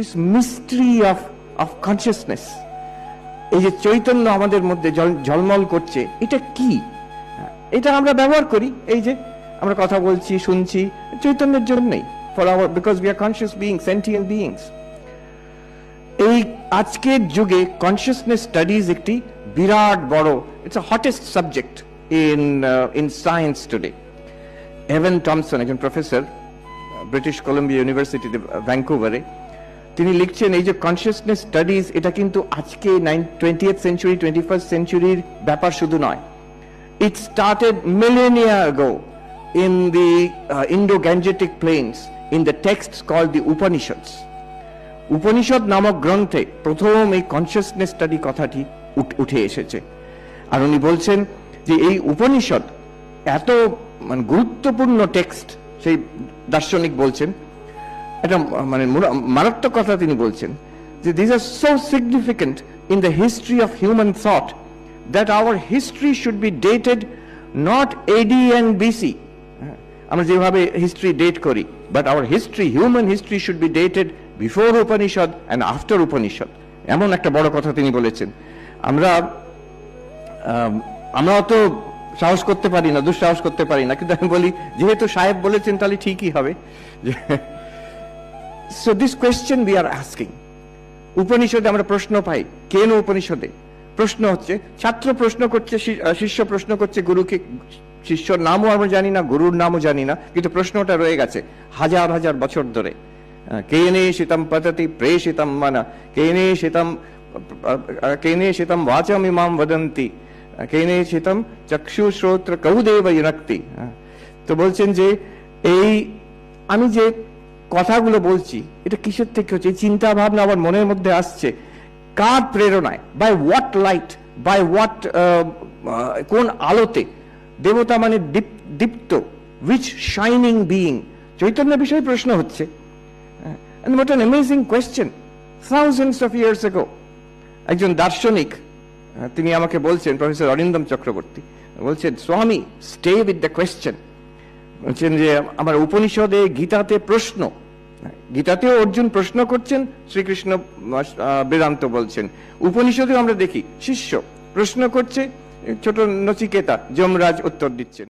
This mystery of of consciousness এই যে চৈতন্য আমাদের মধ্যে ঝলমল করছে, এটা কি? এটা আমরা ব্যবহার করি, এই যে আমরা কথা বলছি, শুনছি, চৈতন্যের জন্যই for our because we are conscious being sentient beings এই আজকের যুগে কনসিয়াসনেস স্টাডিজ একটি বিরাট বড় it's a hottest subject in in science today Evan Thompson একজন প্রফেসর ব্রিটিশ কলম্বিয়া ইউনিভার্সিটিতে ভ্যাঙ্কুভারে তিনি লিখছেন এই যে কনসিয়াসনেস স্টাডিজ এটা কিন্তু আজকে নাইন সেঞ্চুরি টোয়েন্টি ফার্স্ট সেঞ্চুরির ব্যাপার শুধু নয় It started millennia ago in the uh, Indo-Gangetic plains in the texts called the Upanishads. Upanishad নামক গ্রন্থে প্রথম এই কনসিয়াসনেস স্টাডি কথাটি উঠে এসেছে আর উনি বলছেন যে এই উপনিষদ এত মানে গুরুত্বপূর্ণ টেক্সট সেই দার্শনিক বলছেন এটা মানে মারাত্মক কথা তিনি বলছেন যে this are so significant in the history of human thought that our history should be dated not AD and BC আমরা যেভাবে হিস্ট্রি ডেট করি but our history human history should be dated before Upanishad and after Upanishad এমন একটা বড় কথা তিনি বলেছেন। আমরা আম, আমরা অত সাহস করতে পারি না দুঃসাহস করতে পারি না কিন্তু আমি বলি যেহেতু সাহেব বলেছেন তাহলে ঠিকই হবে। So this question we are asking উপনিষদে আমরা প্রশ্ন পাই, কেন উপনিষদে? প্রশ্ন হচ্ছে, ছাত্র প্রশ্ন করছে শিষ্য প্রশ্ন করছে, গুরুকে শিষ্যর নামও আমরা জানি না, গুরুর নামও জানি না, কিন্তু প্রশ্নটা রয়ে গেছে হাজার হাজার বছর ধরে। কেনে শীতম পততি প্রেষিতম মানা, কেনে শীতম কেনে শীতম বাচম ইমাম বদন্তি কেনে শীতম চক্ষু শ্রোত্র কৌদেব ইনক্তি তো বলছেন যে এই, আমি যে কথাগুলো বলছি, এটা কিসের থেকে হচ্ছে? চিন্তা ভাবনা আমার মনের মধ্যে আসছে। কার প্রেরণায়? By what light by what কোন আলোতে? দেবতা মানে দীপ- দীপ্ত উইচ শাইনিং বিইং চৈতন্য বিষয়ে প্রশ্ন হচ্ছে। And what an amazing question. Of years ago, একজন দার্শনিক, তিনি আমাকে বলছেন, প্রফেসর অরিন্দম চক্রবর্তী, বলছেন, স্বামী স্টে উইথ দ্য কোয়েশ্চেন বলছেন যে, আমার উপনিষদে গীতাতে প্রশ্ন। গীতাতেও অর্জুন প্রশ্ন করছেন, শ্রীকৃষ্ণ বেদান্ত বলছেন। উপনিষদেও আমরা দেখি, শিষ্য প্রশ্ন করছে, ছোট নচিকেতা যমরাজ উত্তর দিচ্ছেন।